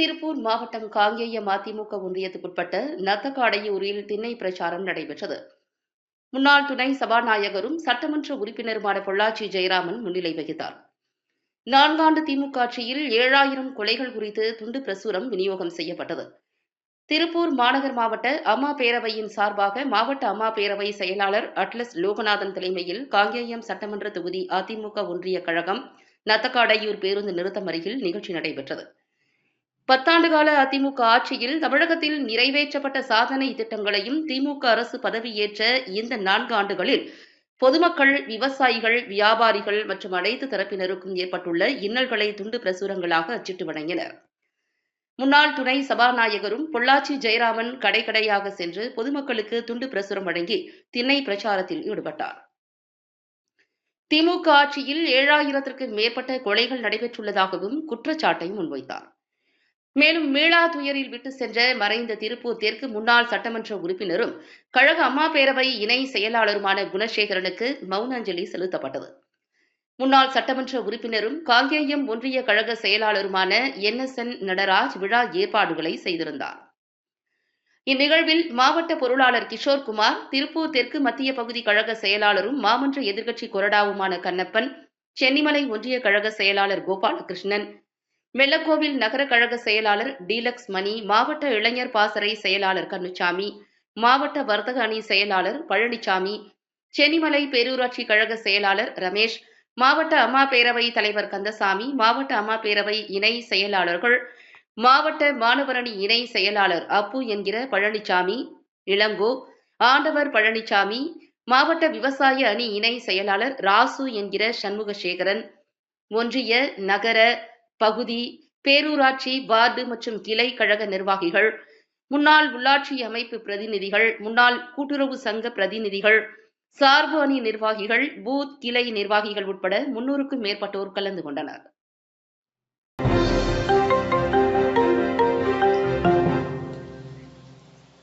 திருப்பூர் மாவட்டம் காங்கேயம் அதிமுக ஒன்றியத்துக்குட்பட்ட நத்தக்காடையூரில் திண்ணை பிரச்சாரம் நடைபெற்றது. முன்னாள் துணை சபாநாயகரும் சட்டமன்ற உறுப்பினருமான பொள்ளாச்சி ஜெயராமன் முன்னிலை வகித்தார். நான்காண்டு திமுக ஆட்சியில் ஏழாயிரம் கொலைகள் குறித்து துண்டு பிரசுரம் விநியோகம் செய்யப்பட்டது. திருப்பூர் மாநகர் மாவட்ட அம்மா பேரவையின் சார்பாக மாவட்ட அம்மா பேரவை செயலாளர் அட்லஸ் லோகநாதன் தலைமையில் காங்கேயம் சட்டமன்ற தொகுதி அதிமுக ஒன்றிய கழகம் நத்தக்காடையூர் பேருந்து நிறுத்தம் அருகில் நிகழ்ச்சி நடைபெற்றது. பத்தாண்டு கால அதிமுக ஆட்சியில் தமிழகத்தில் நிறைவேற்றப்பட்ட சாதனை திட்டங்களையும் திமுக அரசு பதவியேற்ற இந்த நான்கு ஆண்டுகளில் பொதுமக்கள் விவசாயிகள் வியாபாரிகள் மற்றும் அனைத்து தரப்பினருக்கும் ஏற்பட்டுள்ள இன்னல்களை துண்டு பிரசுரங்களாக அச்சிட்டு வழங்கினர் முன்னாள் துணை சபாநாயகரும் பொள்ளாச்சி ஜெயராமன் கடை கடையாக சென்று பொதுமக்களுக்கு துண்டு பிரசுரம் வழங்கி திண்ணை பிரச்சாரத்தில் ஈடுபட்டார். திமுக ஆட்சியில் ஏழாயிரத்திற்கு மேற்பட்ட கொலைகள் நடைபெற்றுள்ளதாகவும் குற்றச்சாட்டை முன்வைத்தார். மேலும் மீளா துயரில் விட்டு சென்ற மறைந்த திருப்பூர் தெற்கு முன்னாள் சட்டமன்ற உறுப்பினரும் கழக அம்மா பேரவை இணை செயலாளருமான குணசேகரனுக்கு மௌன அஞ்சலி செலுத்தப்பட்டது. முன்னாள் சட்டமன்ற உறுப்பினரும் காங்கேயம் ஒன்றிய கழக செயலாளருமான என் எஸ் என் நடராஜ் விழா ஏற்பாடுகளை செய்திருந்தார். இந்நிகழ்வில் மாவட்ட பொருளாளர் கிஷோர்குமார் திருப்பூர் தெற்கு மத்திய பகுதி கழக செயலாளரும் மாமன்ற எதிர்க்கட்சி கொறடாவுமான கண்ணப்பன் சென்னிமலை ஒன்றிய கழக செயலாளர் கோபாலகிருஷ்ணன் வெள்ளக்கோவில் நகர கழக செயலாளர் டீலக்ஸ் மணி மாவட்ட இளைஞர் பாசறை செயலாளர் கண்ணுச்சாமி மாவட்ட வர்த்தக அணி செயலாளர் பழனிசாமி சென்னிமலை பேரூராட்சி கழக செயலாளர் ரமேஷ் மாவட்ட அம்மா பேரவை தலைவர் கந்தசாமி மாவட்ட அம்மா பேரவை இணை செயலாளர்கள் மாவட்ட மாணவரணி இணை செயலாளர் அப்பு என்கிற பழனிசாமி இளங்கோ ஆண்டவர் பழனிசாமி மாவட்ட விவசாய அணி இணை செயலாளர் ராசு என்கிற சண்முகசேகரன் ஒன்றிய நகர பகுதி பேரூராட்சி வார்டு மற்றும் கிளை கழக நிர்வாகிகள் முன்னாள் உள்ளாட்சி அமைப்பு பிரதிநிதிகள் முன்னாள் கூட்டுறவு சங்க பிரதிநிதிகள் சார்பு அணி நிர்வாகிகள் பூத் கிளை நிர்வாகிகள் உட்பட முன்னூறுக்கும் மேற்பட்டோர் கலந்து கொண்டனர்.